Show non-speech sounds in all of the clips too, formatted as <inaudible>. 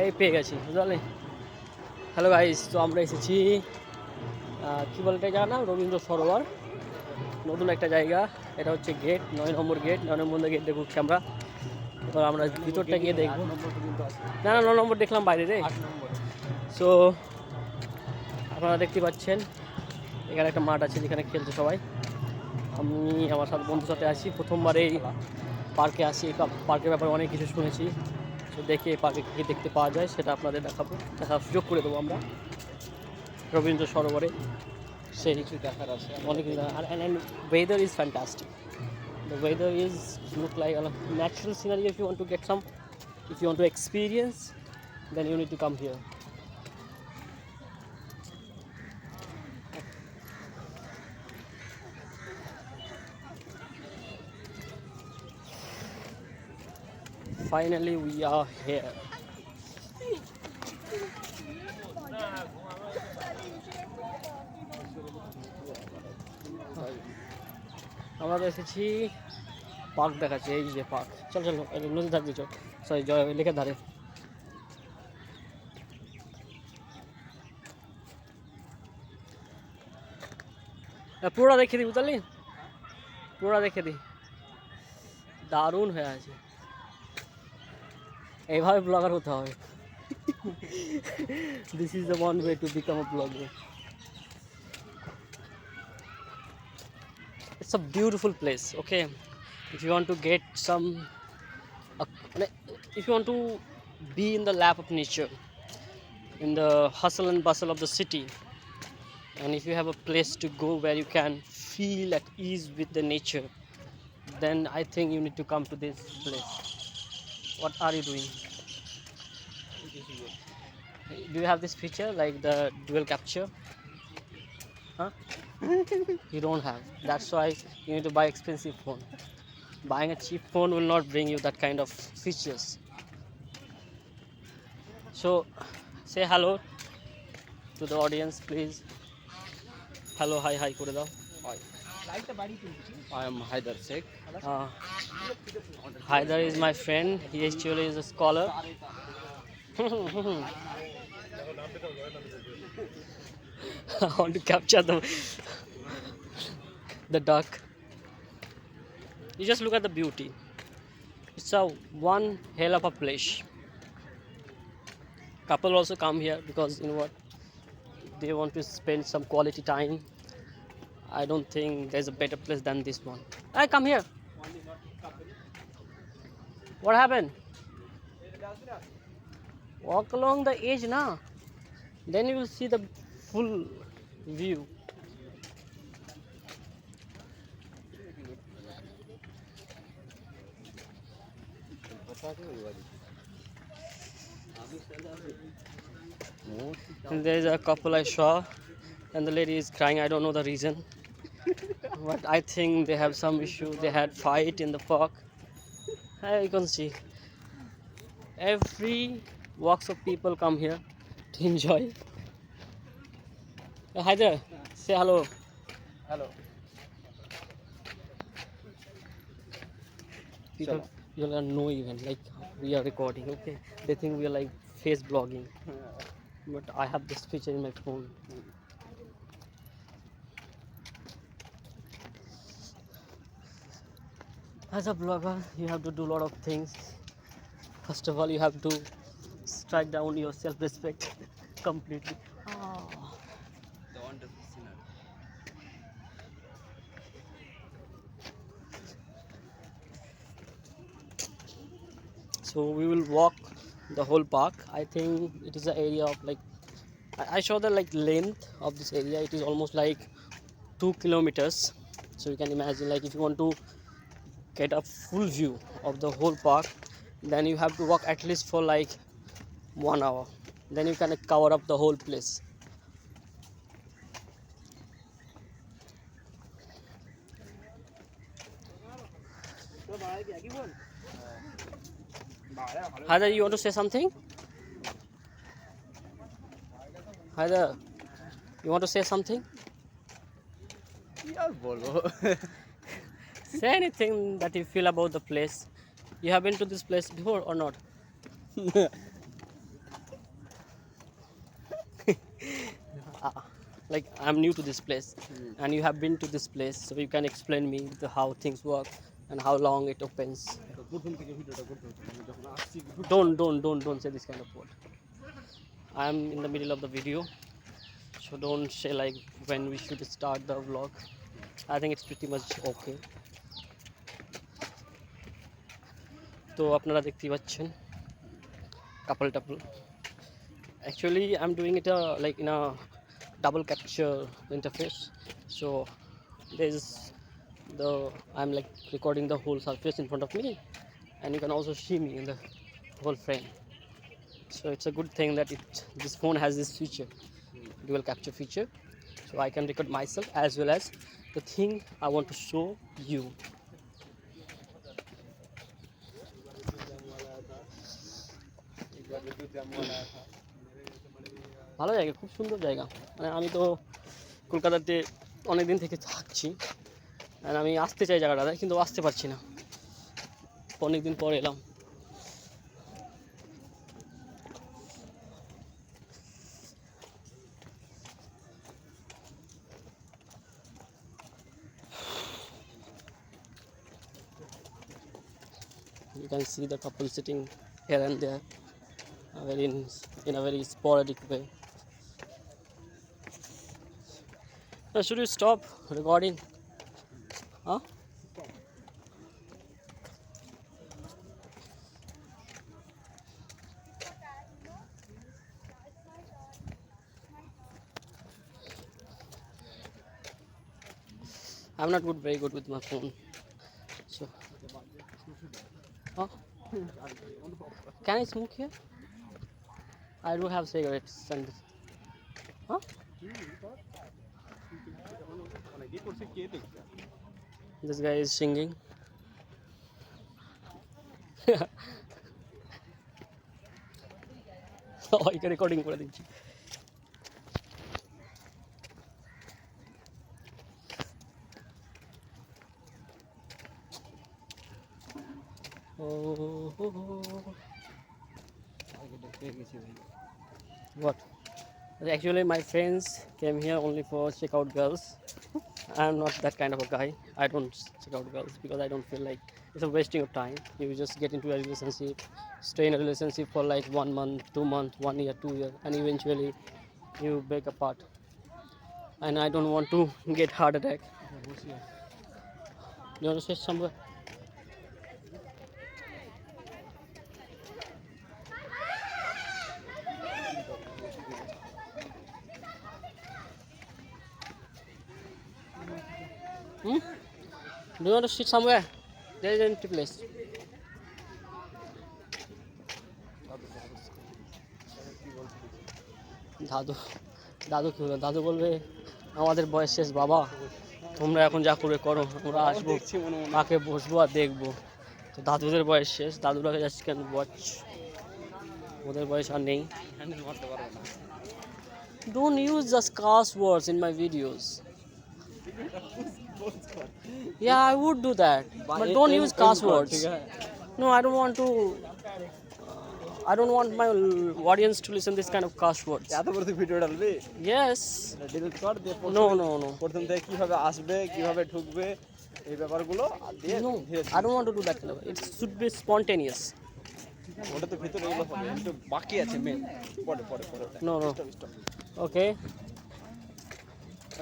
এই পেয়ে গেছি বুঝলে হ্যালো গাইস তো আমরা এসেছি কি বলে এটা জায়গা না রবীন্দ্র সরোবর। নতুন একটা জায়গা এটা হচ্ছে গেট নয় নম্বর গেট নয় নম্বর গেট ঘুরছি আমরা। এবার আমরা ভিতরটা গিয়ে দেখব। না না নয় নম্বর দেখলাম বাইরে রে। সো আপনারা দেখতে পাচ্ছেন এখানে একটা মাঠ আছে যেখানে খেলছে সবাই। আমি আমার সাথে বন্ধুর সাথে আছি। প্রথমবার এই পার্কে আসি পার্কের ব্যাপারে অনেক কিছু শুনেছি। দেখে পাখি দেখতে পাওয়া যায়, সেটা আপনাদের দেখাবো দেখা সুযোগ করে দেবো আমরা। রবীন্দ্র সরোবরে সেই কিছু দেখার আছে। অনেক আর and weather is fantastic the weather is look like natural scenery if you want to get some if you want to experience then you need to come here finally we are here. আমরা এসেছি park দেখাচ্ছি, এই যে park চল চল নদী দিয়ে চল। সরি জয় লেখের ধারে। পুরোটা দেখে দিই বুঝলি পুরোটা দেখে দিই। দারুণ হয়ে আছে। এইভাবে ব্লগার হতে হবে this is the one way to become a blogger it's a beautiful place okay if you want to get some uh, if you want to be in the lap of nature in the hustle and bustle of the city and if you have a place to go where you can feel at ease with the nature then i think you need to come to this place what are you doing do you have this feature like the dual capture huh you don't have that's why you need to buy expensive phone buying a cheap phone will not bring you that kind of features so say hello to the audience please hello hi hi করে দাও I am Haidar Sheikh. uh, Haidar is my friend he actually is a scholar <laughs> I want to capture the the duck. You just look at the beauty. It's a one hell of a place. Couple also come here because you know what? They want to spend some quality time. I don't think there's a better place than this one. Hey, come here. What happened? Walk along the edge now. Then you will see the full view. And there is a couple I saw, and the lady is crying. I don't know the reason, but I think they have some issue. They had fight in the park. Uh, you can see every walks of people come here to enjoy. Uh, hi there. Say hello. Hello. People, people are know even like we are recording. Okay, they think we are like face blogging, but I have this feature in my phone. As a blogger, you have to do a lot of things. First of all, you have to strike down your self-respect <laughs> completely. Ah. The so we will walk the whole park i think it is an area of like i show the like length of this area it is almost like two kilometers so you can imagine like if you want to get a full view of the whole park then you have to walk at least for like one hour then you can cover up the whole place Haida, you want to say something? Haida, you want to say something? <laughs> Yeah, bolo. <laughs> Say anything that you feel about the place. You have been to this place before or not? <laughs> uh, like I'm new to this place, hmm. and you have been to this place, so you can explain me the, how things work and how long it opens. Don't, don't, don't, don't say this kind of word. I'm in the middle of the video, so don't say like when we should start the vlog. I think it's pretty much okay. তো আপনারা দেখতেই পাচ্ছেন couple tuple actually I am doing it like in a double capture interface so there is the I'm like recording the whole surface in front of me and you can also see me in the whole frame so it's a good thing that it this phone has this feature dual capture feature so I can record myself as well as the thing I want to show you ভালো জায়গা খুব সুন্দর জায়গা। মানে আমি তো কলকাতাতে অনেক দিন থেকে থাকছি। আর আমি আসতে চাই জায়গাটাতে কিন্তু আসতে পারছি না। অনেক দিন পর এলাম। You can see the couple sitting here and there uh, very in, in a very sporadic way. Uh, should you stop recording huh I'm not good, very good with my phone. So, huh? Can I smoke here? I do have cigarettes and. Huh? অনেকেই করছে কে দেখছে This guy is singing. <laughs> সবাইকে recording করে দিচ্ছি Oh, oh, oh. আগে দেখতে গেছি ভাই What? Actually, my friends came here only for check out girls. I'm not that kind of a guy. I don't check out girls because I don't feel like it's a wasting of time. You just get into a relationship, stay in a relationship for like one month, two months, one year, two years, and eventually you break apart. And I don't want to get heart attack. You want to say somewhere? Hmm? Do you want to sit somewhere? There is an empty place. দাদু দাদু কি বলবে দাদু বলবে আমাদের বয়স শেষ বাবা। তোমরা এখন যা করবে করো আমরা আসব মাকে বসবো আর দেখব। তো দাদুদের বয়স শেষ। দাদুরাকে যাচ্ছি কেন? ওয়াচ ওদের বয়স আর নেই। হ্যান্ডেল মারতে পারবে না Don't use just cuss Yeah, I would do that, but don't use cuss words. No, I don't want to. Uh, I don't want my audience to listen this kind of cuss words. তুই video ডালবি Yes. Delete কর দিয়ে প্রথম- No, no, no. প্রথম থেকে কীভাবে আসবে কীভাবে ঢুকবে এই ব্যাপারগুলো দিয়ে No, I don't want to do that. kind of- It should be spontaneous. ওটা তো ভিতরে এগুলো হবে একটু বাকি আছে মেন পরে পরে পরে No, no. ওকে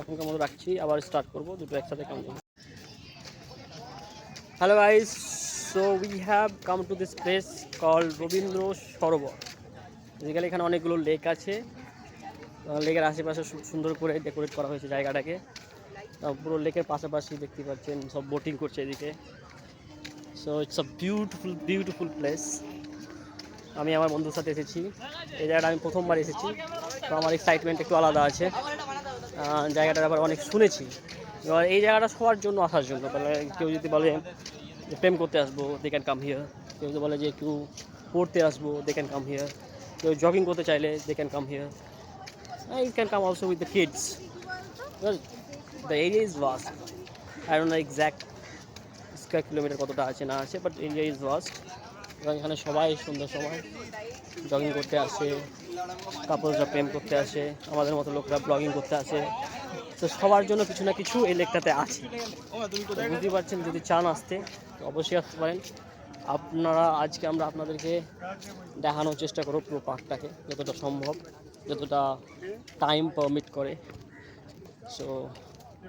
এখনকার মতো রাখছি, আবার স্টার্ট করব, দুটো একসাথে কাম hello guys so we have come to this place call Rabindra Sarobar basically এখানে অনেকগুলো লেক আছে। লেকের আশেপাশে সুন্দর করে ডেকোরেট করা হয়েছে জায়গাটাকে। পুরো লেকের পাশাপাশি দেখতে পাচ্ছেন, সব বোটিং করছে এদিকে। So it's a beautiful beautiful place আমি আমার বন্ধুর সাথে এসেছি। এই জায়গাটা আমি প্রথমবার এসেছি। তো আমার এক্সাইটমেন্ট একটু আলাদা আছে। জায়গাটার ব্যাপারে অনেক শুনেছি। এবার এই জায়গাটা সবার জন্য আসার জন্য তাহলে কেউ যদি বলে প্রেম করতে আসব দে ক্যান কাম হিয়ার কেউ যদি বলে যে একটু পড়তে আসব দে ক্যান কাম হিয়ার কেউ জগিং করতে চাইলে they can come here you can come also with the kids the area is vast I don't exact square kilometre কতটা আছে, না আছে বাট এরিয়া ইজ ভাস্ট এবং এখানে সবাই সুন্দর সময় জগিং করতে আসে কাপড়রা প্রেম করতে আসে আমাদের মতো লোকরা ব্লগিং করতে আসে। তো সবার জন্য কিছু না কিছু এই লেকটাতে আছে। তো বুঝতেই পারছেন যদি চান আসতে তো অবশ্যই আসতে পারেন। আপনারা আজকে আমরা আপনাদেরকে দেখানোর চেষ্টা করব পুরো পার্কটাকে যতটা সম্ভব যতটা টাইম পারমিট করে। সো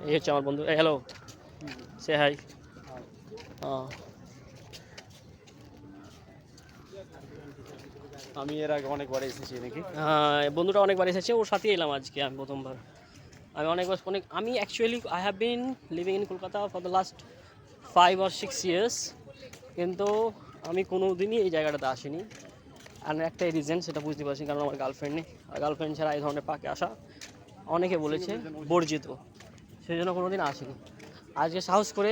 এই হচ্ছে আমার বন্ধু। হ্যালো সে হাই আমি এর আগে অনেকবার এসেছি নাকি? হ্যাঁ বন্ধুটা অনেকবার এসেছে, ওর সাথেই এলাম আজকে আমি প্রথমবার। আমি অনেকবার অনেক আমি actually I have been living in Kolkata for the last five or six years কিন্তু আমি কোনো দিনই এই জায়গাটাতে আসিনি। আর একটাই রিজন সেটা বুঝতে পারছি, কারণ আমার গার্লফ্রেন্ড নেই। আর গার্লফ্রেন্ড ছাড়া এই ধরনের পাকে আসা অনেকে বলেছে বর্জিত, সেই জন্য কোনো দিন আসিনি। আজকে সাহস করে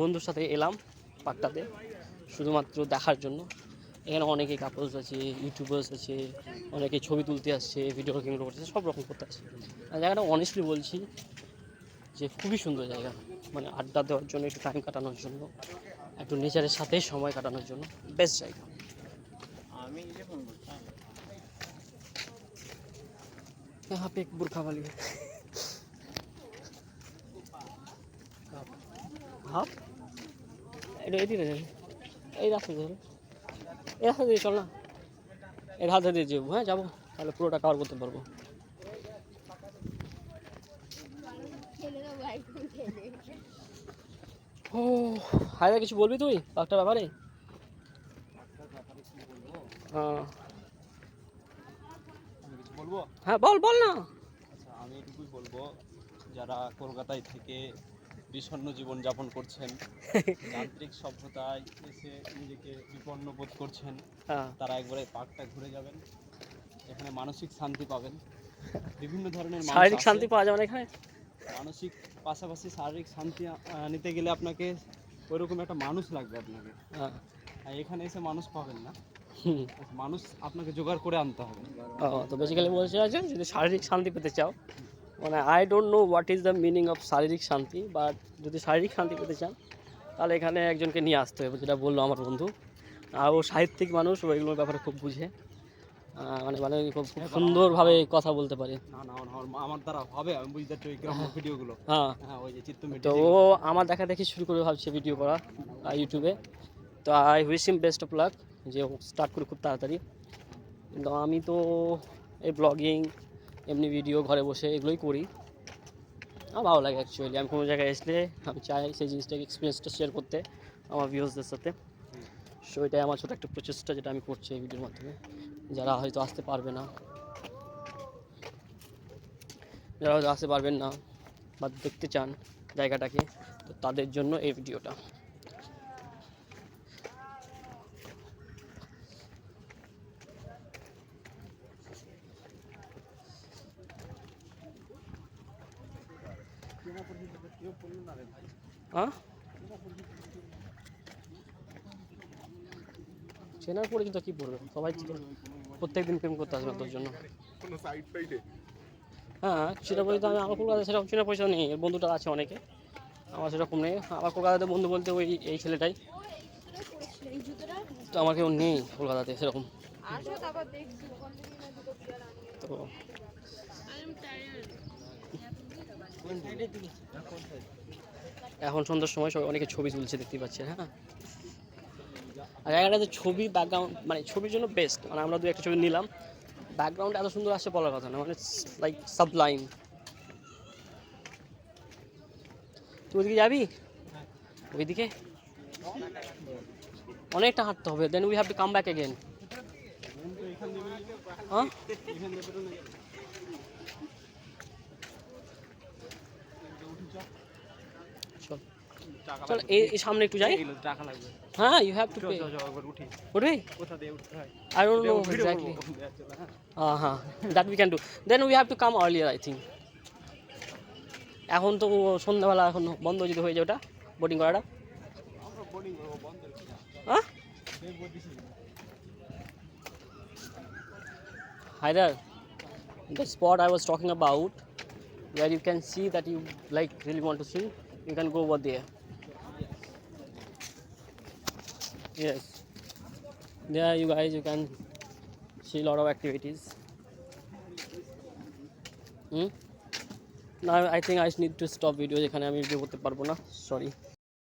বন্ধুর সাথে এলাম পার্কটাতে শুধুমাত্র দেখার জন্য। এখানে অনেকে কাপলস আছে ইউটিউবার্স আছে অনেকে ছবি তুলতে আসছে ভিডিও কিং করছে সব রকম করতে আসছে আর জায়গাটা অনেস্টলি বলছি যে খুবই সুন্দর জায়গা মানে আড্ডা দেওয়ার জন্য একটু টাইম কাটানোর জন্য একটু নেচারের সাথে সময় কাটানোর জন্য বেস্ট জায়গা আমি यहाँ पे एक बुरखा वाली है হাফ এটা এদিকে যাবে এই রাস্তা ধরে রাস্তা দিয়ে চল না। এই রাস্তা দিয়ে যাব হ্যাঁ যাব। তাহলে পুরোটা কভার করতে পারব। ও হায়দা কিছু বলবি তুই? পার্কটার ব্যাপারে? হ্যাঁ। হ্যাঁ বল বল না। আচ্ছা আমি এটুকুই বলব যারা কলকাতায় থেকে বিষণ্ণ জীবন যাপন করছেন। যান্ত্রিক সভ্যতায় এসে নিজেকে বিপন্ন বোধ করছেন। হ্যাঁ। তারা একবারে পার্কটা ঘুরে যাবেন। এখানে মানসিক শান্তি পাবেন। বিভিন্ন ধরনের শারীরিক শান্তি পাওয়া যাবে এখানে? মানসিক পাশাপাশি শারীরিক শান্তি নিতে গেলে আপনাকে ওইরকম একটা মানুষ লাগবে আপনাকে। হ্যাঁ। এখানে এসে মানুষ পাবেন না। মানুষ আপনাকে জোগাড় করে আনতে হবে। তো বেসিক্যালি বলছে যদি শারীরিক শান্তি পেতে চাও মানে I don't know what is the meaning of শারীরিক শান্তি বাট যদি শারীরিক শান্তি পেতে চান তাহলে এখানে একজনকে নিয়ে আসতে হবে যেটা বলল আমার বন্ধু। আর ও সাহিত্যিক মানুষ ও এগুলোর ব্যাপারে খুব বুঝে। মানে মানে খুব সুন্দরভাবে কথা বলতে পারে। না না আমার দ্বারা হবে আমি বুঝতে পারছি ভিডিওগুলো। হ্যাঁ। হ্যাঁ ওই যে চিত্ত তো ও আমার দেখা দেখি শুরু করে ভাবছে ভিডিও করা ইউটিউবে তো আই হুইস হিম বেস্ট অফ লাক যে ও স্টার্ট করে খুব তাড়াতাড়ি। কিন্তু আমি তো এই ব্লগিং এমনি ভিডিও ঘরে বসে এগুলোই করি। আমার ভালো লাগে অ্যাকচুয়ালি আমি কোনো জায়গায় আসলে আমি চাই সেই জিনিসটাকে এক্সপিরিয়েন্সটা শেয়ার করতে আমার ভিউজদের সাথে। সো এটাই আমার ছোটো একটা প্রচেষ্টা যেটা আমি করছি এই ভিডিওর মাধ্যমে। যারা হয়তো আসতে পারবে না, যারা হয়তো আসতে পারবেন না বা দেখতে চান জায়গাটাকে, তো তাদের জন্য এই ভিডিওটা হ্যাঁ? চেনার পরিচিত কী পড়বে সবাই প্রত্যেক দিন প্রেম করতে আসবে তোর জন্য। কোনো সাইড ফাইডে হ্যাঁ সেটা পরিচিত আমি আমার কলকাতায় সেরকম চেনা পরিচিত নেই। বন্ধুটা আছে অনেকে। আমার সেরকম নেই। আমার কলকাতাতে বন্ধু বলতে ওই এই ছেলেটাই। তো আমার কেউ নেই কলকাতাতে সেরকম। তো এখন সন্ধ্যার সময় সবাই অনেকে ছবি তুলছে, দেখতে পাচ্ছে হ্যাঁ? আর জায়গাটাতে ছবি ব্যাকগ্রাউন্ড মানে ছবির জন্য বেস্ট মানে আমরা দু একটা ছবি নিলাম। ব্যাকগ্রাউন্ড এত সুন্দর আসছে বলার কথা না মানে লাইক সাবলাইম তুই ওইদিকে যাবি? ওইদিকে? অনেকটা হাঁটতে হবে then we have to come back again হ্যাঁ চল এই সামনে একটু যাই। টাকা লাগবে। হ্যাঁ ইউ হ্যাভ টু পে উঠবি? কোথা দিয়ে উঠতে হয়? আই ডোন্ট নো এক্স্যাক্টলি হ্যাঁ। That we can do then we have to come earlier I think এখন তো সন্ধ্যাবেলা এখন বন্ধ যদি হয়ে যায় ওটা বোটিং করাটা। হ্যাঁ? there. The spot I was talking about, where you can see that you like really want to see, you can go over there. Yes. there you guys you can see a lot of activities hmm? now i think i need to stop video sorry